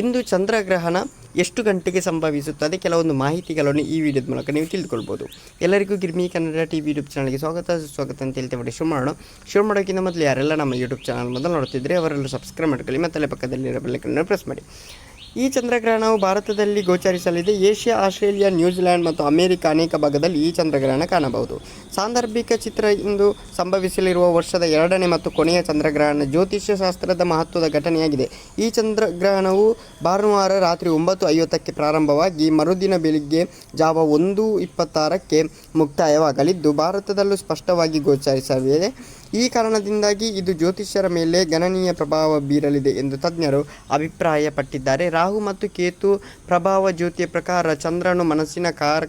ಇಂದು ಚಂದ್ರಗ್ರಹಣ ಎಷ್ಟು ಗಂಟೆಗೆ ಸಂಭವಿಸುತ್ತದೆ? ಕೆಲವೊಂದು ಮಾಹಿತಿಗಳನ್ನು ಈ ವಿಡಿಯೋದ ಮೂಲಕ ನೀವು ತಿಳಿದುಕೊಳ್ಬೋದು. ಎಲ್ಲರಿಗೂ Girmi Kannada T V YouTube ಚಾನಲ್ಗೆ ಸ್ವಾಗತ. ಸ್ವಾಗತ ಅಂತ ಹೇಳ್ತೇವೆ ಶುರು ಮಾಡೋಣ ಶುರು ಮಾಡೋಕ್ಕಿಂತ ಮೊದಲು ಯಾರೆಲ್ಲ ನಮ್ಮ ಯೂಟ್ಯೂಬ್ ಚಾನಲ್ ಮೊದಲು ನೋಡ್ತಿದ್ರೆ ಅವರೆಲ್ಲ ಸಬ್ಸ್ಕ್ರೈಬ್ ಮಾಡ್ಕೊಳ್ಳಿ. ಮತ್ತು ಪಕ್ಕದಲ್ಲಿರೋ ಬೆಲ್ಲಕ್ಕನ್ನು ಪ್ರೆಸ್ ಮಾಡಿ. ಈ ಚಂದ್ರಗ್ರಹಣವು ಭಾರತದಲ್ಲಿ ಗೋಚರಿಸಲಿದೆ. ಏಷ್ಯಾ, ಆಸ್ಟ್ರೇಲಿಯಾ ನ್ಯೂಜಿಲೆಂಡ್ ಮತ್ತು ಅಮೆರಿಕ ಅನೇಕ ಭಾಗದಲ್ಲಿ ಈ ಚಂದ್ರಗ್ರಹಣ ಕಾಣಬಹುದು. ಸಾಂದರ್ಭಿಕ ಚಿತ್ರ ಇಂದು ಸಂಭವಿಸಲಿರುವ ವರ್ಷದ ಎರಡನೇ ಮತ್ತು ಕೊನೆಯ ಚಂದ್ರಗ್ರಹಣ ಜ್ಯೋತಿಷ್ಯ ಶಾಸ್ತ್ರದ ಮಹತ್ವದ ಘಟನೆಯಾಗಿದೆ. ಈ ಚಂದ್ರಗ್ರಹಣವು ಭಾನುವಾರ ರಾತ್ರಿ ಒಂಬತ್ತು ಐವತ್ತಕ್ಕೆ ಪ್ರಾರಂಭವಾಗಿ ಮರುದಿನ ಬೆಳಿಗ್ಗೆ ಜಾವ ಒಂದು ಇಪ್ಪತ್ತಾರಕ್ಕೆ ಮುಕ್ತಾಯವಾಗಲಿದ್ದು, ಭಾರತದಲ್ಲೂ ಸ್ಪಷ್ಟವಾಗಿ ಗೋಚರಿಸಲಿದೆ. ಈ ಕಾರಣದಿಂದಾಗಿ ಇದು ಜ್ಯೋತಿಷ್ಯರ ಮೇಲೆ ಗಣನೀಯ ಪ್ರಭಾವ ಬೀರಲಿದೆ ಎಂದು ತಜ್ಞರು ಅಭಿಪ್ರಾಯಪಟ್ಟಿದ್ದಾರೆ. ರಾಹು ಮತ್ತು ಕೇತು ಪ್ರಭಾವ ಜ್ಯೋತಿಯ ಪ್ರಕಾರ ಚಂದ್ರನು ಮನಸ್ಸಿನ ಕಾರ,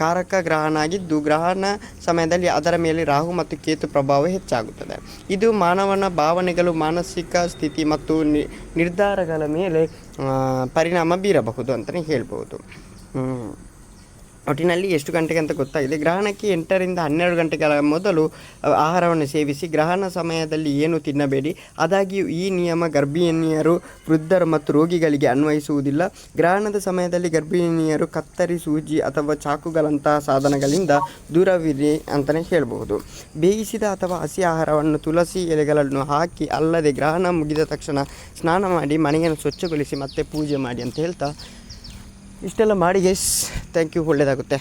ಕಾರಕ ಗ್ರಹನಾಗಿದ್ದು ಗ್ರಹಣ ಸಮಯದಲ್ಲಿ ಅದರ ಮೇಲೆ ರಾಹು ಮತ್ತು ಕೇತು ಪ್ರಭಾವ ಹೆಚ್ಚಾಗುತ್ತದೆ ಇದು ಮಾನವನ ಭಾವನೆಗಳು, ಮಾನಸಿಕ ಸ್ಥಿತಿ ಮತ್ತು ನಿರ್ಧಾರಗಳ ಮೇಲೆ ಪರಿಣಾಮ ಬೀರಬಹುದು ಅಂತಲೇ ಹೇಳ್ಬೋದು. ಒಟ್ಟಿನಲ್ಲಿ ಎಷ್ಟು ಗಂಟೆಗೆ ಅಂತ ಗೊತ್ತಾಗಿದೆ. ಗ್ರಹಣಕ್ಕೆ ಎಂಟರಿಂದ ಹನ್ನೆರಡು ಗಂಟೆಗಳ ಮೊದಲು ಆಹಾರವನ್ನು ಸೇವಿಸಿ ಗ್ರಹಣ ಸಮಯದಲ್ಲಿ ಏನು ತಿನ್ನಬೇಡಿ. ಆದಾಗ್ಯೂ ಈ ನಿಯಮ ಗರ್ಭಿಣಿಯರು, ವೃದ್ಧರು ಮತ್ತು ರೋಗಿಗಳಿಗೆ ಅನ್ವಯಿಸುವುದಿಲ್ಲ. ಗ್ರಹಣದ ಸಮಯದಲ್ಲಿ ಗರ್ಭಿಣಿಯರು ಕತ್ತರಿ, ಸೂಜಿ ಅಥವಾ ಚಾಕುಗಳಂತಹ ಸಾಧನಗಳಿಂದ ದೂರವಿರಿ ಅಂತಲೇ ಹೇಳಬಹುದು. ಬೇಯಿಸಿದ ಅಥವಾ ಹಸಿ ಆಹಾರವನ್ನು ತುಳಸಿ ಎಲೆಗಳನ್ನು ಹಾಕಿ ಅಲ್ಲದೆ ಗ್ರಹಣ ಮುಗಿದ ತಕ್ಷಣ ಸ್ನಾನ ಮಾಡಿ ಮನೆಯನ್ನು ಸ್ವಚ್ಛಗೊಳಿಸಿ ಮತ್ತೆ ಪೂಜೆ ಮಾಡಿ ಅಂತ ಹೇಳ್ತಾ ಇಷ್ಟೆಲ್ಲ ಮಾಡಿ ಗೈಸ್ ಥ್ಯಾಂಕ್ ಯು ಒಳ್ಳೆಯದಾಗುತ್ತೆ